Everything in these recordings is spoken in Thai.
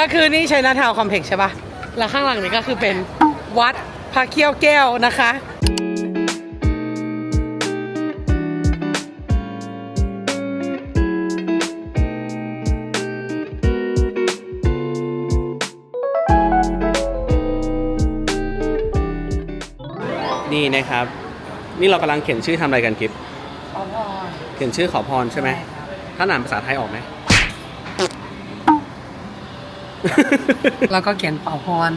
ก็คือนี่ชัยนาทาวน์คอมเพล็กซ์ใช่ปะแล้วข้างหลังนี้ก็คือเป็นวัดพระเขี้ยวแก้วนะคะนี่นะครับ นี่เรากำลังเขียนชื่อทำอะไรกันกิฟเขียนชื่อขอพรใช่ไหมถ้าอ่านภาษาไทยออกไหม แล้วก็เขียนขอพร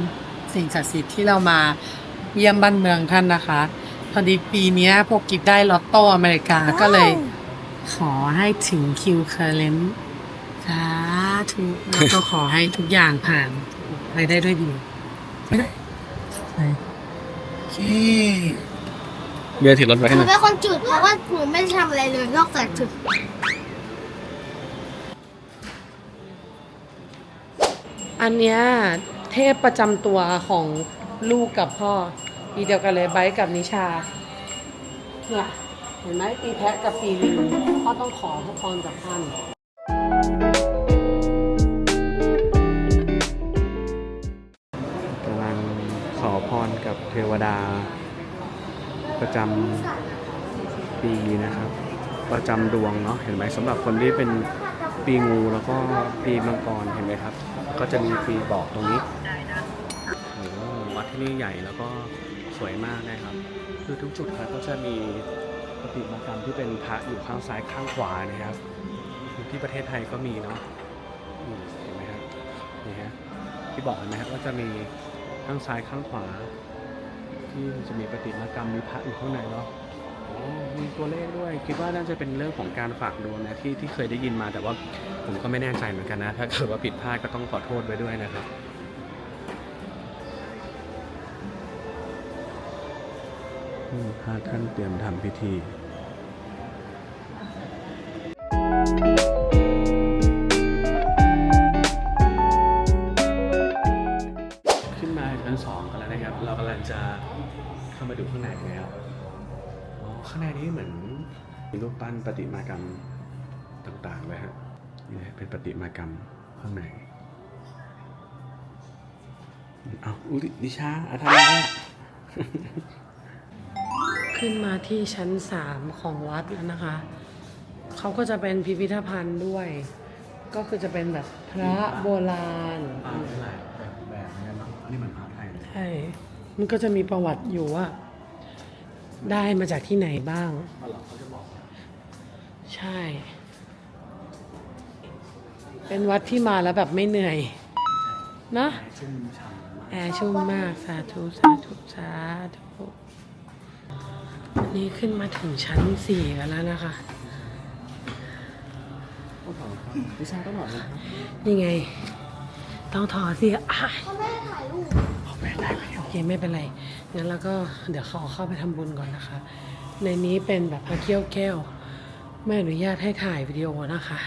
สิ่งศักดิ์สิทธิ์ที่เรามาเยี่ยมบ้านเมืองท่านนะคะ พอดีปีเนี้ยพวกกิฟได้ลอตโต้อเมริกาก็เลยขอให้ถึงคิวเคอร์เลนสาธุแล้วก็ขอให้ทุกอย่างผ่านไปได้ด้วยดีโอเคเบียร์ถือรถไว้หให้หนูน่อย เป็นคนจุดเพราะว่าหนูไม่ได้ทำอะไรเลยนอกจากจุด อันเนี้ยเทพประจำตัวของลูกกับพ่อปีเดียวกันเลยไบร์ทกับนิชาเนี่ยเห็นไหมปีแพะกับปีลิงพ่อต้องขอพระพรจากท่านกำลังขอพรกับเทวดา ประจำปีนะครับ ประจำดวงเนาะเห็นไหมสำหรับคนที่เป็น ปีงูแล้วก็ปีมังกรเห็นไหมครับ ก็จะมีปีบอกตรงนี้โอ้วัดที่นี่ใหญ่แล้วก็สวยมากนะครับ คือทุกจุดครับก็จะมีปฏิมากรรมที่เป็นพระอยู่ข้างซ้ายข้างขวานะครับที่ประเทศไทยก็มีเนาะเห็นไหมครับนี่ฮะที่บอกเห็นไหมครับว่าจะมีข้างซ้ายข้างขวา ที่จะมีปฏิมากรรมมีพระอยู่ข้างในเนาะ มีตัวเลขด้วย คิดว่าน่าจะเป็นเรื่องของการฝากดวงนะที่ที่เคยได้ยินมา แต่ว่าผมก็ไม่แน่ใจเหมือนกันนะ ถ้าเกิดว่าผิดพลาดก็ต้องขอโทษไว้ด้วยนะครับพระท่านเตรียมทำพิธีขึ้นมาชั้นสองกันแล้วนะครับ เรากำลังจะเข้ามาดูข้างในนะครับ ข้างในนี้เหมือนมีรูปปั้นประติมากรรมต่างๆเลยฮะนี่นะเป็นประติมากรรมข้างในเอาอุยนิชาอาทำอะไรอะขึ้นมาที่ชั้นสามของวัดแล้วนะคะ เขาก็จะเป็นพิพิธภัณฑ์ด้วย ก็คือจะเป็นแบบพระโบราณอ่าเป็นไรแบบแบบนี้เนาะอันนี้เหมือนพระไทยเลยใช่ มันก็จะมีประวัติอยู่ว่า ได้มาจากที่ไหนบ้างพอเราเขาจะบอกว่าใช่ เป็นวัดที่มาแล้วแบบไม่เหนื่อยเนอะชุ่มฉ่ำมากแอร์ชุ่มมาก สาธุ สาธุ สาธุวันนี้ขึ้นมาถึงชั้นสี่กันแล้วนะคะต้องถอดครับนิชาต้องถอดเลยครับนี่ไง ต้องถอดสิอะเขาไม่ได้ถ่ายรูปไม่ได้ไม่ได้โอเค ไม่เป็นไร งั้นแล้วก็เดี๋ยวขอเข้าไปทำบุญก่อนนะคะ ในนี้เป็นแบบพระเกี้ยวแก้ว ไม่อนุญาตให้ถ่ายวิดีโอนะคะ